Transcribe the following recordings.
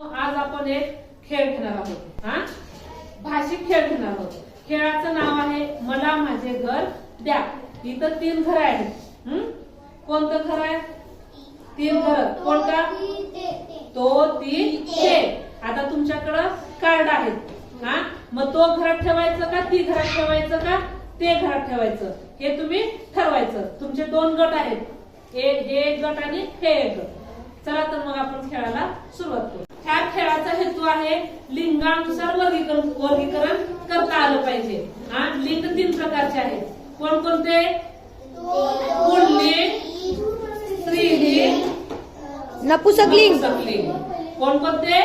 आज आपण एक खेळ घेणार आहोत. हा? भाषिक खेळ घेणार आहोत. खेळाचं नाव आहे मला माझे घर द्या. इथं तीन घर आहेत. कोणतं घर आहे? तीन घर. कोणता? तो ती ते. आता तुमच्याकडं कार्ड आहेत. हा? मग तो घरात ठेवायचं का? ती घरात ठेवायचं का? ते घरात ठेवायचं. हे तुम्ही ठरवायचं. तुमचे दोन गट आहेत. एक हे एक गट आणि हे एक गट. चला तर मग आपण खेळायला सुरुवात करू. आहे लिंगानुसार वर्गीकरण वर्गीकरण करता आलं पाहिजे. हा लिंग तीन प्रकारचे आहेत. कोणकोणते? पुल्लिंग स्त्रीलिंग नपुसकलिंग नपुंसकलिंग कोणकोणते?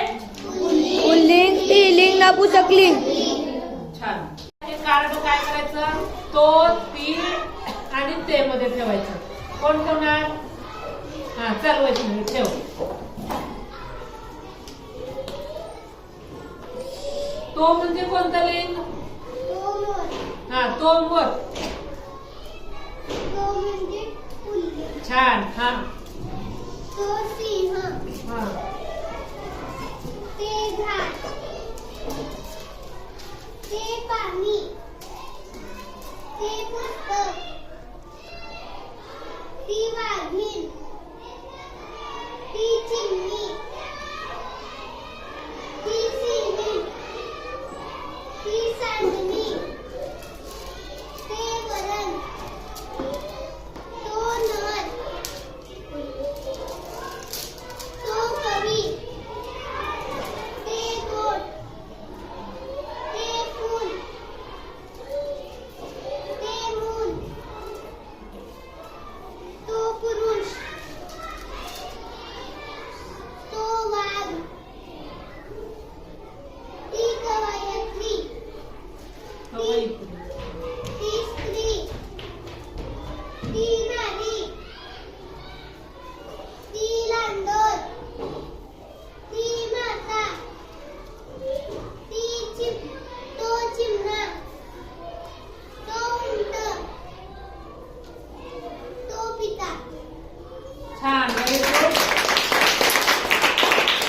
पुल्लिंग स्त्रीलिंग नपुसकलिंग छान. हे कार्ड काय करायचं? तो ती आणि ते मध्ये ठेवायचं. कोण ठेवणार हा चल वैष्णवी ठेव. तो म्हणजे कोणतं लिंग हा तो मोर छान हा. हा. ते ती वाघीण ती चिमणी